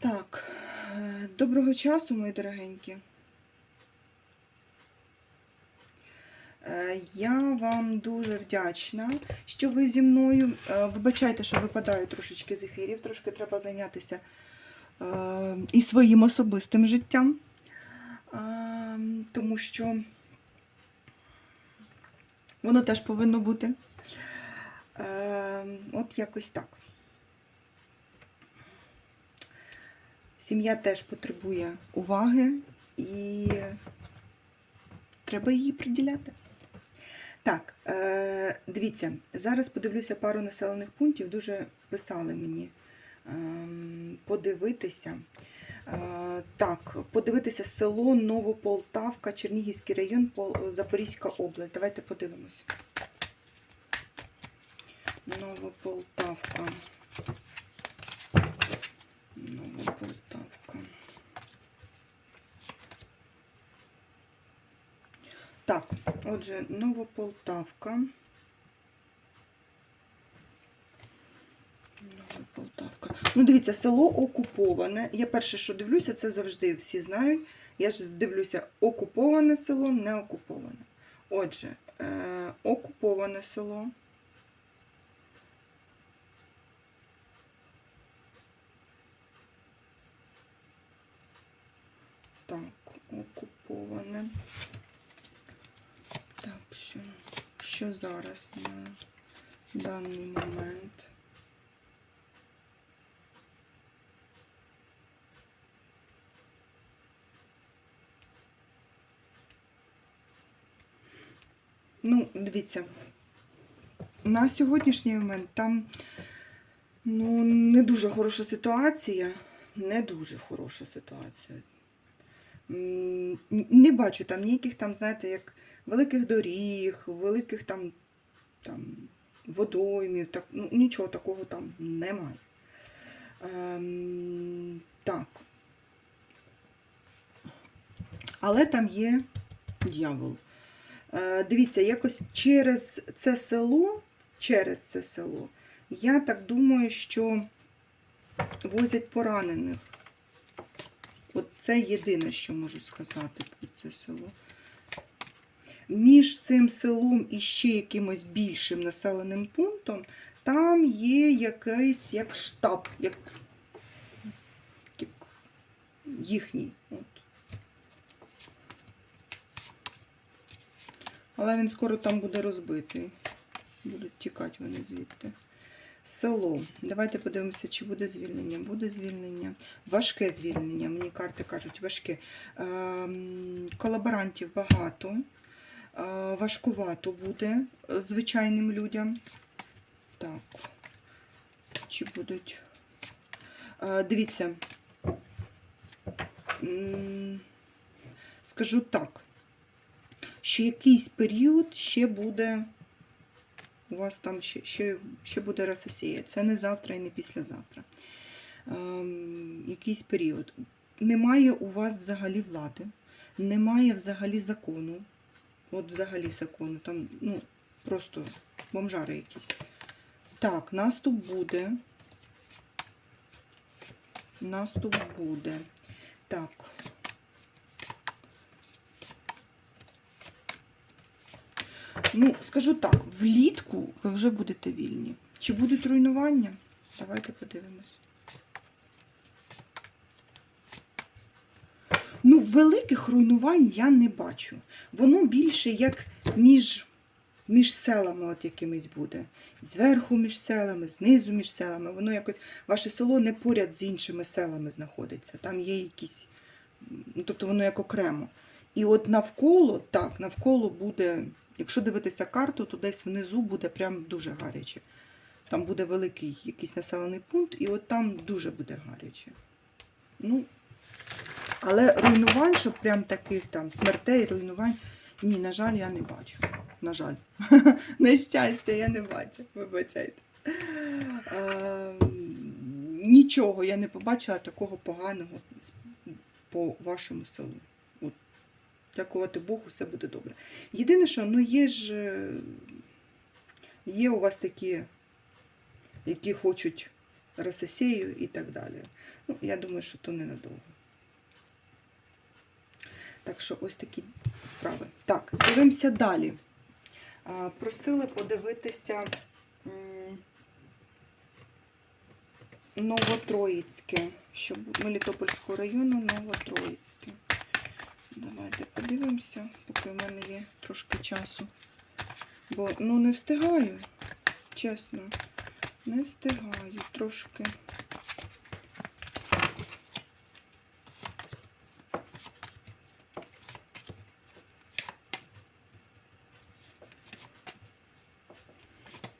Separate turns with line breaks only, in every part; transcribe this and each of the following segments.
Так, е, доброго часу, мої дорогенькі. Е, Я вам дуже вдячна, що ви зі мною. Е, Вибачайте, що випадаю трошечки з ефірів, трошки треба зайнятися і своїм особистим життям, тому що воно теж повинно бути. От якось так. Сім'я теж потребує уваги і треба її приділяти. Так, е, дивіться, зараз подивлюся пару населених пунктів. Дуже писали мені ем, подивитися. Е, так, подивитися село Новополтавка, Чернігівський район, Запорізька область. Давайте подивимось. Новополтавка. Новополтавка. Так, отже, Новополтавка. Новополтавка. Ну, дивіться, село окуповане. Я перше, що дивлюся, це завжди всі знають. Я ж дивлюся, окуповане село, не окуповане. Отже, е- окуповане село. Так, окуповане. Так, що, що зараз на даний момент? Ну, дивіться, на сьогоднішній момент там ну, не дуже хороша ситуація. Не дуже хороша ситуація. Не бачу там ніяких там, знаєте, як великих доріг, великих там, там водоймів, так, ну, нічого такого там немає. Ем, так. Але там є дьявол. Е, дивіться, якось через це село, через це село, я так думаю, що возять поранених. От це єдине, що можу сказати про це село. Між цим селом і ще якимось більшим населеним пунктом там є якийсь як штаб, як, як їхній. От. Але він скоро там буде розбитий. Будуть тікати вони звідти. Село. Давайте подивимося, чи буде звільнення. Буде звільнення. Важке звільнення. Мені карти кажуть, важке. Ем, колаборантів багато. Е, важкувато буде е, звичайним людям. Так. Чи будуть. Е, дивіться. Скажу так що якийсь період ще буде. У вас там ще ще, ще буде ресесія. Це не завтра і не післязавтра. Ем, якийсь період. Немає у вас взагалі влади, немає взагалі закону. От взагалі закону. Там, ну, просто бомжари якісь. Так, наступ буде. Наступ буде. Так. Ну, скажу так, влітку ви вже будете вільні. Чи будуть руйнування? Давайте подивимось. Ну, великих руйнувань я не бачу. Воно більше як між, між селами от якимись буде. Зверху між селами, знизу між селами. Воно якось, ваше село не поряд з іншими селами знаходиться. Там є якісь, тобто воно як окремо. І от навколо, так, навколо буде, якщо дивитися карту, то десь внизу буде прям дуже гаряче. Там буде великий якийсь населений пункт, і от там дуже буде гаряче. Ну, але руйнувань, щоб прям таких там смертей, руйнувань, ні, на жаль, я не бачу. На жаль. На щастя, я не бачу, вибачайте. Ем, Нічого я не побачила такого поганого по вашому селу. Дякувати Богу, все буде добре. Єдине, що ну є ж е, є у вас такі, які хочуть РССєю і так далі. Ну, я думаю, що то ненадовго. Так що ось такі справи. Так, дивимося далі. Просили подивитися Новотроїцьке, що бу- Мелітопольського району Новотроїцьке. Давайте подивимося, поки в мене є трошки часу. Бо ну не встигаю, чесно, не встигаю трошки.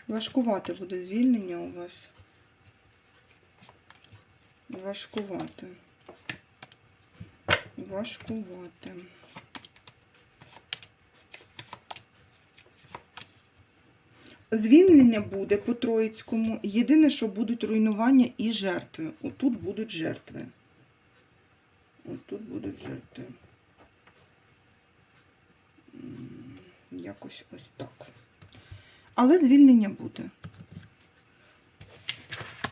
Важкувати буде звільнення у вас. Важкувати. Важкувати. Звільнення буде по Троїцькому. Єдине, що будуть руйнування і жертви. Отут будуть жертви. Отут будуть жертви. Якось ось так. Але звільнення буде.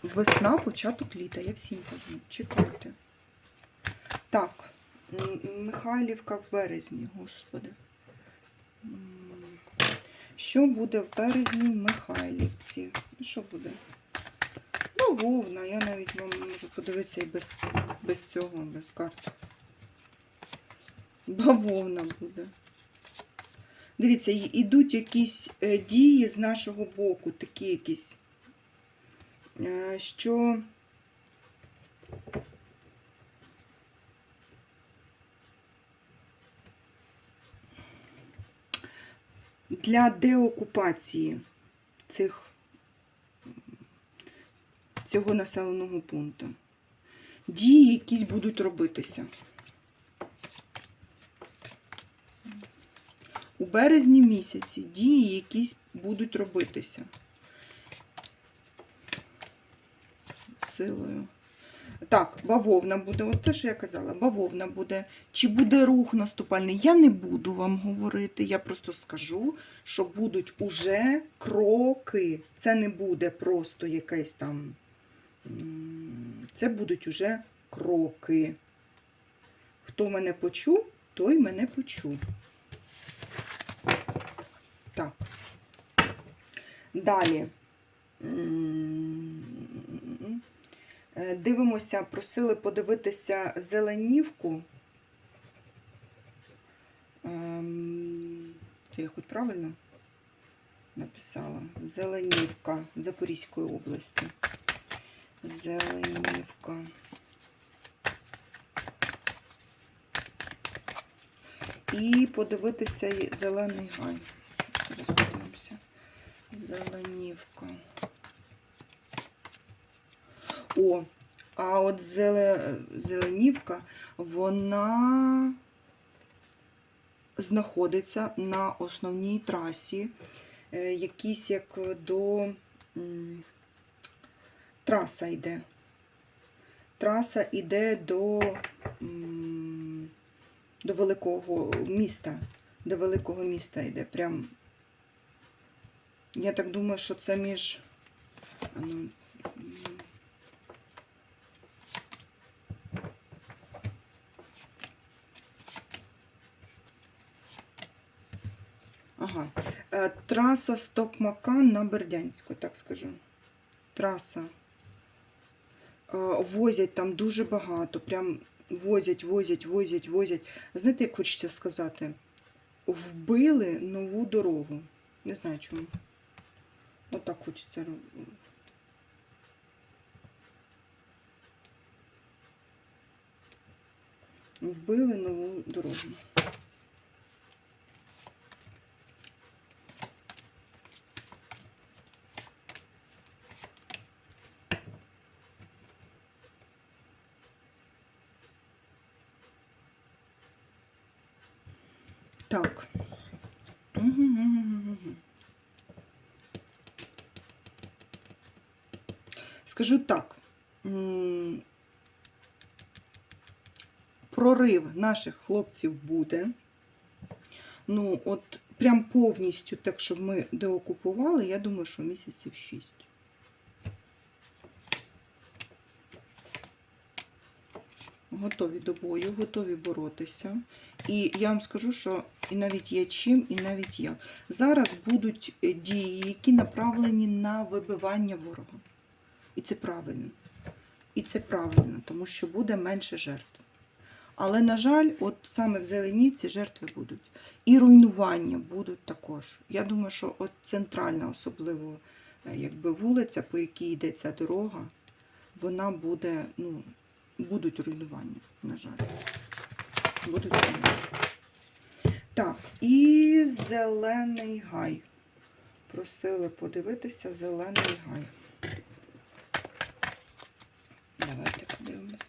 Весна, початок літа, я всім кажу. Чекайте. Так, Михайлівка в березні, господи. Що буде в березні в Михайлівці? Ну, Що буде? Бавовна, я навіть вам можу подивитися і без, без цього, без карт. Бавовна буде. Дивіться, й- ідуть якісь е, дії з нашого боку, такі якісь, е, що для деокупації цих, цього населеного пункту. Дії якісь будуть робитися. У березні місяці дії якісь будуть робитися. Силою. Так, бавовна буде, от те, що я казала, бавовна буде. Чи буде рух наступальний? Я не буду вам говорити. Я просто скажу, що будуть уже кроки. Це не буде просто якесь там. Це будуть уже кроки. Хто мене почув, той мене почув. Так. Далі. Е, Дивимося, просили подивитися Зеленівку. Ем, Це я хоч правильно написала? Зеленівка Запорізької області. Зеленівка. І подивитися Зелений гай. Зараз подивимося. Зеленівка. О, а от зеле... Зеленівка, вона знаходиться на основній трасі, е, якісь як до траса йде. Траса йде до, до великого міста. До великого міста йде. Прям. Я так думаю, що це між. а ну, м, Ага. Е, Траса з Токмака на Бердянську, так скажу. Траса. Возять там дуже багато. Прям возять, возять, возять, возять. Знаєте, як хочеться сказати? Вбили нову дорогу. Не знаю чому. Отак хочеться робити. Вбили нову дорогу. Так. Скажу так. Прорив наших хлопців буде. Ну, от прям повністю, так, щоб ми деокупували, я думаю, що місяців 6. готові до бою, готові боротися. І я вам скажу, що і навіть є чим, і навіть як. Зараз будуть е, дії, які направлені на вибивання ворога. І це правильно. І це правильно, тому що буде менше жертв. Але, на жаль, от саме в зелені ці жертви будуть. І руйнування будуть також. Я думаю, що от центральна, особливо е, якби вулиця, по якій йде ця дорога, вона буде, ну, будуть руйнування, на жаль. Будуть. Так, і зелений гай. Просили подивитися зелений гай. Давайте подивимось.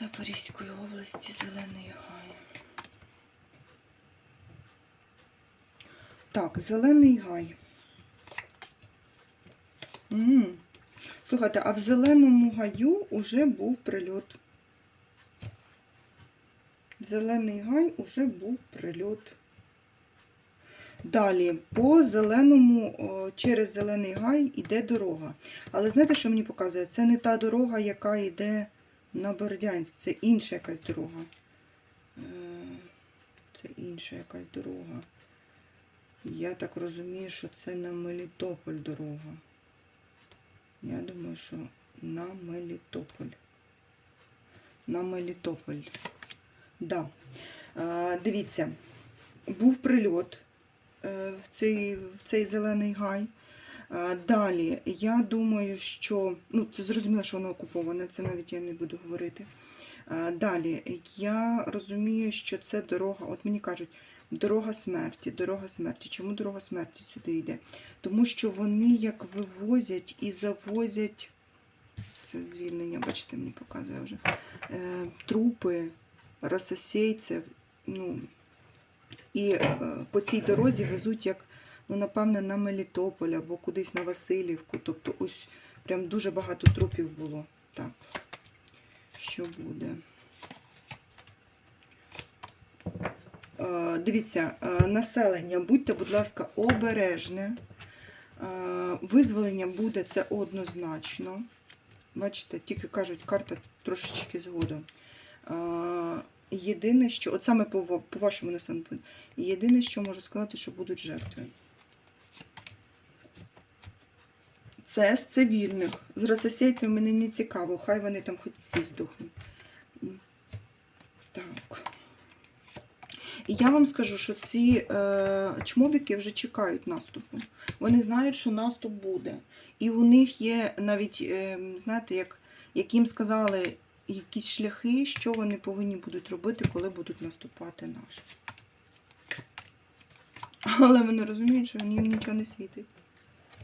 Запорізької області Зелений Гай. Так, Зелений Гай. Слухайте, а в Зеленому гаю уже був прильот. Зелений гай уже був прильот. Далі, по зеленому, через зелений гай йде дорога. Але знаєте, що мені показує? Це не та дорога, яка йде на Бордянськ, це інша якась дорога. Е, Це інша якась дорога. Я так розумію, що це на Мелітополь дорога. Я думаю, що на Мелітополь. На Мелітополь. Да. Дивіться, був прильот е, в цей, в цей зелений гай. Далі, я думаю, що ну, це зрозуміло, що воно окуповане, це навіть я не буду говорити. Далі, я розумію, що це дорога, от мені кажуть, дорога смерті, дорога смерті. Чому дорога смерті сюди йде? Тому що вони як вивозять і завозять, це звільнення, бачите, мені показує вже, е, трупи, расосейців, ну, і е, по цій дорозі везуть як ну, напевне, на Мелітополь або кудись на Васильівку. Тобто ось прям дуже багато трупів було. Так, що буде? Е, Дивіться, е, населення, будьте, будь ласка, обережне. Е, Визволення буде це однозначно. Бачите, тільки кажуть, карта трошечки згодом. Е, Єдине, що, от саме по, по вашому населенню, єдине, що можу сказати, що будуть жертви. Це з цивільних. З рососейців мене не цікаво, хай вони там хоч всі здохнуть. Так. І я вам скажу, що ці е, чмобіки вже чекають наступу. Вони знають, що наступ буде. І у них є навіть, е, знаєте, як, як їм сказали, якісь шляхи, що вони повинні будуть робити, коли будуть наступати наші. Але вони розуміють, що їм нічого не світить.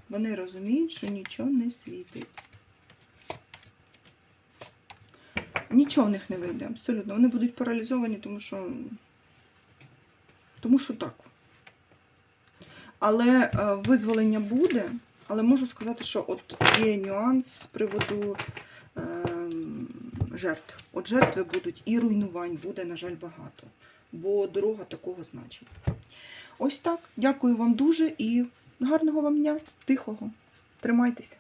Вони розуміють, що нічого не світить. Нічого в них не вийде, абсолютно. Вони будуть паралізовані, тому що. Тому що так. Але е, визволення буде. Але можу сказати, що от є нюанс з приводу е, жертв. От жертви будуть і руйнувань буде, на жаль, багато. Бо дорога такого значення. Ось так. Дякую вам дуже і гарного вам дня, тихого. Тримайтеся.